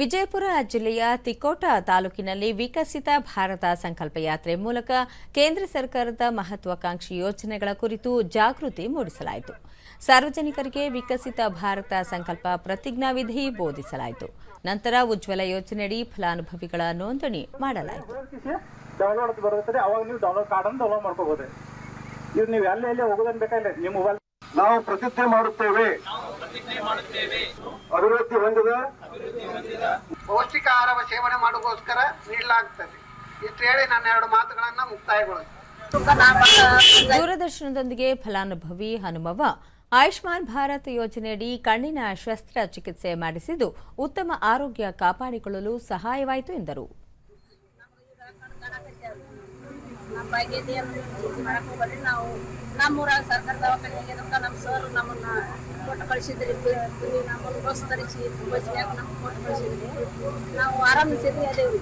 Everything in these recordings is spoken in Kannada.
ವಿಜಯಪುರ ಜಿಲ್ಲೆಯ ತಿಕೋಟ ತಾಲೂಕಿನಲ್ಲಿ ವಿಕಸಿತ ಭಾರತ ಸಂಕಲ್ಪ ಯಾತ್ರೆ ಮೂಲಕ ಕೇಂದ್ರ ಸರ್ಕಾರದ ಮಹತ್ವಾಕಾಂಕ್ಷಿ ಯೋಜನೆಗಳ ಕುರಿತು ಜಾಗೃತಿ ಮೂಡಿಸಲಾಯಿತು. ಸಾರ್ವಜನಿಕರಿಗೆ ವಿಕಸಿತ ಭಾರತ ಸಂಕಲ್ಪ ಪ್ರತಿಜ್ಞಾವಿಧಿ ಬೋಧಿಸಲಾಯಿತು. ನಂತರ ಉಜ್ವಲ ಯೋಜನೆಯಡಿ ಫಲಾನುಭವಿಗಳ ನೋಂದಣಿ ಮಾಡಲಾಯಿತು. ನಾವು ಪ್ರತಿಜ್ಞೆ ಮಾಡುತ್ತೇವೆ. ಅಭಿವೃದ್ಧಿ ಹೊಂದಿದ? ಪೌಷ್ಟಿಕ ಆಹಾರ ಸೇವನೆ ಮಾಡುವುದಕ್ಕೋಸ್ಕರ ನೀಡಲಾಗುತ್ತದೆ. ಇಷ್ಟು ಹೇಳಿ ನನ್ನ ಎರಡು ಮಾತುಗಳನ್ನ ಮುಕ್ತಾಯಗೊಳಿಸಿ. ದೂರದರ್ಶನದೊಂದಿಗೆ ಫಲಾನುಭವಿ ಹನುಮವ್ವ ಆಯುಷ್ಮಾನ್ ಭಾರತ್ ಯೋಜನೆಯಡಿ ಕಣ್ಣಿನ ಶಸ್ತ್ರ ಚಿಕಿತ್ಸೆ ಮಾಡಿಸಿದ್ದು ಉತ್ತಮ ಆರೋಗ್ಯ ಕಾಪಾಡಿಕೊಳ್ಳಲು ಸಹಾಯವಾಯಿತು ಎಂದರು. ಬಗ್ಗೆ ಏನು ಮಾಡಕ್ ಹೋಗ್ಬೇಡ್ರಿ. ನಾವು ನಮ್ಮೂರಾಗ ಸರ್ಕಾರ ದವಾಖಾನೆಗೆ ನಮ್ಮ ಸರ್ ನಮ್ಮನ್ನ ಕೊಟ್ಟು ಕಳಿಸಿದ್ರಿ. ನಮ್ಮನ್ನು ಬಸ್ ತರಿಸಿ ಬಸ್ನ್ಯಾಗ ನಮ್ಗೆ ಕೊಟ್ಟು ಕಳಿಸಿದ್ರಿ. ನಾವು ಆರಾಮಿಸಿದ್ವಿ ಅದೇವ್ರಿ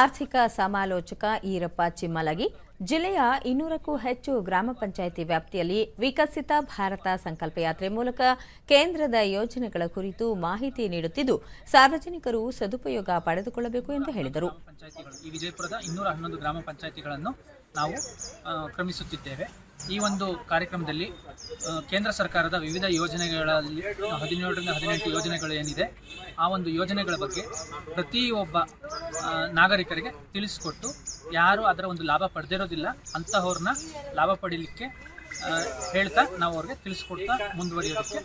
ಆರ್ಥಿಕ ಸಮಾಲೋಚಕ ಈರಪ್ಪ ಚಿಮ್ಮಲಗಿ ಜಿಲ್ಲೆಯ ಇನ್ನೂರಕ್ಕೂ ಹೆಚ್ಚು ಗ್ರಾಮ ಪಂಚಾಯಿತಿ ವ್ಯಾಪ್ತಿಯಲ್ಲಿ ವಿಕಸಿತ ಭಾರತ ಸಂಕಲ್ಪ ಯಾತ್ರೆ ಮೂಲಕ ಕೇಂದ್ರದ ಯೋಜನೆಗಳ ಕುರಿತು ಮಾಹಿತಿ ನೀಡುತ್ತಿದ್ದು ಸಾರ್ವಜನಿಕರು ಸದುಪಯೋಗ ಪಡೆದುಕೊಳ್ಳಬೇಕು ಎಂದು ಹೇಳಿದರು. ವಿಜಯಪುರದ ಇನ್ನೂರ ಹನ್ನೊಂದು ಗ್ರಾಮ ಪಂಚಾಯಿತಿಗಳನ್ನು ನಾವು ಕ್ರಮಿಸುತ್ತಿದ್ದೇವೆ. ಈ ಒಂದು ಕಾರ್ಯಕ್ರಮದಲ್ಲಿ ಕೇಂದ್ರ ಸರ್ಕಾರದ ವಿವಿಧ ಯೋಜನೆಗಳಲ್ಲಿ ಹದಿನೇಳರಿಂದ ಹದಿನೆಂಟು ಯೋಜನೆಗಳು ಏನಿದೆ, ಆ ಒಂದು ಯೋಜನೆಗಳ ಬಗ್ಗೆ ಪ್ರತಿಯೊಬ್ಬ ನಾಗರಿಕರಿಗೆ ತಿಳಿಸಿಕೊಟ್ಟು ಯಾರು ಅದರ ಒಂದು ಲಾಭ ಪಡೆದಿರೋದಿಲ್ಲ, ಅಂತಹವ್ರನ್ನ ಲಾಭ ಪಡೀಲಿಕ್ಕೆ ಹೇಳ್ತಾ ನಾವು ಅವ್ರಿಗೆ ತಿಳಿಸ್ಕೊಡ್ತಾ ಮುಂದುವರಿಯೋದಕ್ಕೆ